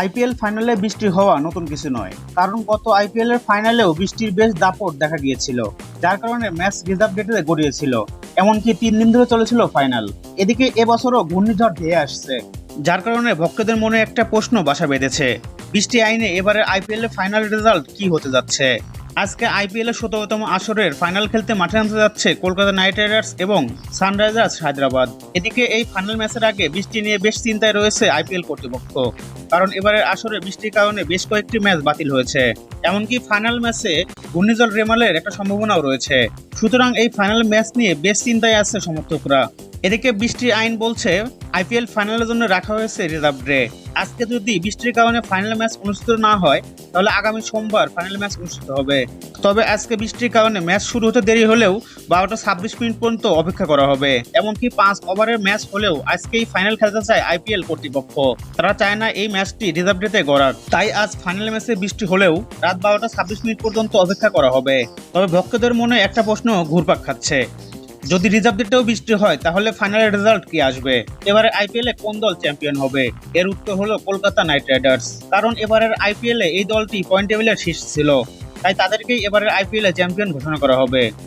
IPL ফাইনালে বৃষ্টি হওয়া নতুন কিছু নয়, কারণ গত আইপিএল এর ফাইনালেও বৃষ্টির বেশ দাপট দেখা গিয়েছিল, যার কারণে ম্যাচ রিজার্ভ ডেটে গড়িয়েছিল, এমনকি তিন দিন ধরে চলেছিল ফাইনাল। এদিকে এবছরও ঘূর্ণিঝড় ধেয়ে আসছে, যার কারণে ভক্তদের মনে একটা প্রশ্ন বাসা বেঁধেছে, বৃষ্টি আইনে এবারে আইপিএল ফাইনাল রেজাল্ট কি হতে যাচ্ছে? আজকে আইপিএল এর সতেরোতম আসরের ফাইনাল খেলতে মাঠে নামতে যাচ্ছে কলকাতা নাইট রাইডার্স এবং সানরাইজার্স হায়দ্রাবাদ। এদিকে এই ফাইনাল ম্যাচের আগে বৃষ্টি নিয়ে বেশ চিন্তায় রয়েছে আইপিএল কর্তৃপক্ষ। কারণ এবারের আসরে বৃষ্টির কারণে বেশ কয়েকটি ম্যাচ বাতিল হয়েছে। এমনকি ফাইনাল ম্যাচে ঘূর্ণিঝড় রেমালের একটা সম্ভাবনাও রয়েছে। সুতরাং এই ফাইনাল ম্যাচ নিয়ে বেশ চিন্তায় আছে সমর্থকরা। এদিকে বৃষ্টির আইন বলছে, আইপিএল ফাইনালের জন্য রাখা হয়েছে রিজার্ভ ডে আজকে যদি বৃষ্টির কারণে ফাইনাল ম্যাচ অনুষ্ঠিত না হয়, তাহলে আগামী সোমবার ফাইনাল ম্যাচ অনুষ্ঠিত হবে। তবে আজকে বৃষ্টির কারণে ম্যাচ শুরু হতে দেরি হলেও বারোটা ছাব্বিশ মিনিট পর্যন্ত অপেক্ষা করা হবে। এমনকি পাঁচ ওভারের ম্যাচ হলেও আজকেই ফাইনাল খেলতে চায় আইপিএল কর্তৃপক্ষ। তারা চায় না এই ম্যাচটি রিজার্ভ ডেতে গড়ার। তাই আজ ফাইনাল ম্যাচে বৃষ্টি হলেও রাত বারোটা ছাব্বিশ মিনিট পর্যন্ত অপেক্ষা করা হবে। তবে ভক্তদের মনে একটা প্রশ্ন ঘুরপাক খাচ্ছে। যদি রিজার্ভ ডেটেও বৃষ্টি হয়, তাহলে ফাইনালের রেজাল্ট কি আসবে? এবারে আইপিএল এ কোন দল চ্যাম্পিয়ন হবে? এর উত্তর হলো কলকাতা নাইট রাইডার্স কারণ এবারের আইপিএল এ এই দলটি পয়েন্ট টেবিলের শীর্ষ ছিল। তাই তাদেরকেই এবারের আইপিএল চ্যাম্পিয়ন ঘোষণা করা হবে।